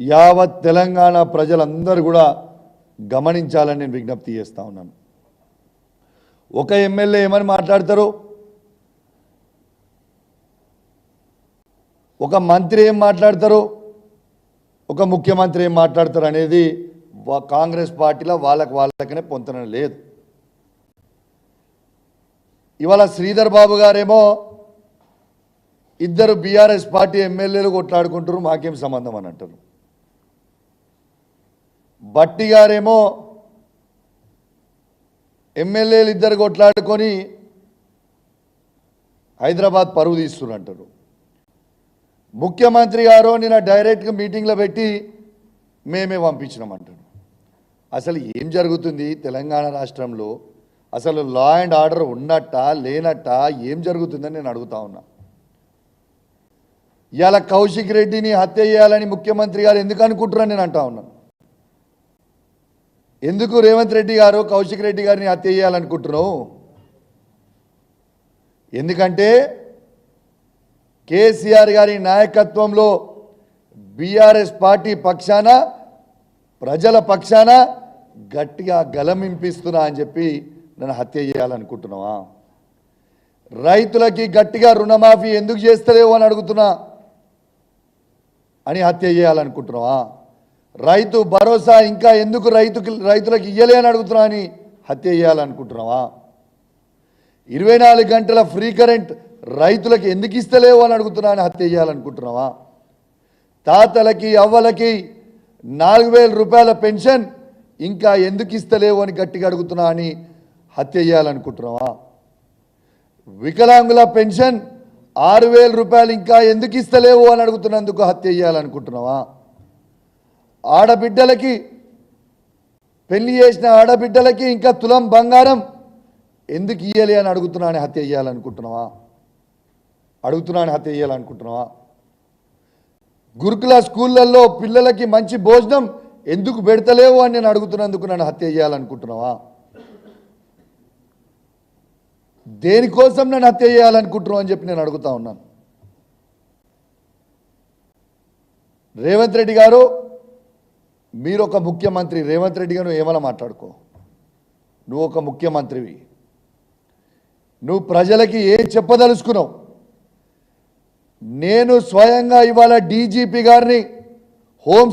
యావత్ తెలంగాణ ప్రజలందరూ కూడా గమనించాలని నేను విజ్ఞప్తి చేస్తూ ఉన్నాను. ఒక ఎమ్మెల్యే ఏమని మాట్లాడతారు ఒక మంత్రి ఏం మాట్లాడతారు ఒక ముఖ్యమంత్రి ఏం మాట్లాడతారు అనేది కాంగ్రెస్ పార్టీలో వాళ్ళకి వాళ్ళకనే పొందడం లేదు. ఇవాళ శ్రీధర్ బాబు గారేమో ఇద్దరు బీఆర్ఎస్ పార్టీ ఎమ్మెల్యేలు కొట్లాడుకుంటారు మాకేం సంబంధం అని అంటారు బట్టి గారేమో ఎమ్మెల్యేలు ఇద్దరు కొట్లాడుకొని హైదరాబాద్ పరువు తీస్తున్నారు ముఖ్యమంత్రి గారు నిన్న డైరెక్ట్గా మీటింగ్లో పెట్టి మేమే పంపించినామంటాడు అసలు ఏం జరుగుతుంది తెలంగాణ రాష్ట్రంలో? అసలు లా అండ్ ఆర్డర్ ఉన్నట్ట లేనట్ట ఏం జరుగుతుందని నేను అడుగుతా ఉన్నా. ఇవాళ కౌశిక్ రెడ్డిని హత్య చేయాలని ముఖ్యమంత్రి గారు ఎందుకు అనుకుంటున్నారని నేను అంటా ఉన్నాను ఎందుకు రేవంత్ రెడ్డి గారు కౌశిక్ రెడ్డి గారిని హత్య చేయాలనుకుంటున్నావు? ఎందుకంటే కేసీఆర్ గారి నాయకత్వంలో బీఆర్ఎస్ పార్టీ పక్షాన ప్రజల పక్షాన గట్టిగా గలమింపిస్తున్నా అని చెప్పి నన్ను హత్య చేయాలనుకుంటున్నావా? రైతులకి గట్టిగా రుణమాఫీ ఎందుకు చేస్తలేవు అని అడుగుతున్నా అని హత్య చేయాలనుకుంటున్నావా? రైతు భరోసా ఇంకా ఎందుకు రైతుకి రైతులకు ఇయ్యలే అని అడుగుతున్నా అని హత్య చేయాలనుకుంటున్నావా? ఇరవై నాలుగు గంటల ఫ్రీ కరెంట్ రైతులకు ఎందుకు ఇస్తలేవు అని అడుగుతున్నా అని హత్య చేయాలనుకుంటున్నావా? తాతలకి అవ్వలకి నాలుగు వేల రూపాయల పెన్షన్ ఇంకా ఎందుకు ఇస్తలేవు అని గట్టిగా అడుగుతున్నా అని హత్య చేయాలనుకుంటున్నావా? వికలాంగుల పెన్షన్ ఆరు వేల రూపాయలు ఇంకా ఎందుకు ఇస్తలేవు అని అడుగుతున్నందుకు హత్య చేయాలనుకుంటున్నావా? ఆడబిడ్డలకి పెళ్ళి చేసిన ఆడబిడ్డలకి ఇంకా తులం బంగారం ఎందుకు ఇయ్యాలి అని అడుగుతున్నాను హత్య చేయాలనుకుంటున్నావా? అడుగుతున్నాను హత్య చేయాలనుకుంటున్నావా? గురుకుల స్కూళ్ళల్లో పిల్లలకి మంచి భోజనం ఎందుకు పెడతలేవు అని నేను అడుగుతున్నందుకు నన్ను హత్య చేయాలనుకుంటున్నావా? దేనికోసం నన్ను హత్య చేయాలనుకుంటున్నావు అని చెప్పి నేను అడుగుతా ఉన్నాను. రేవంత్ రెడ్డి గారు మీరు ఒక ముఖ్యమంత్రి రేవంత్ రెడ్డి గారు ఏమైనా మాట్లాడుకో. నువ్వు ఒక ముఖ్యమంత్రివి. నువ్వు ప్రజలకి ఏం చెప్పదలుచుకున్నావు. నేను స్వయంగా ఇవాళ డీజీపీ గారిని హోం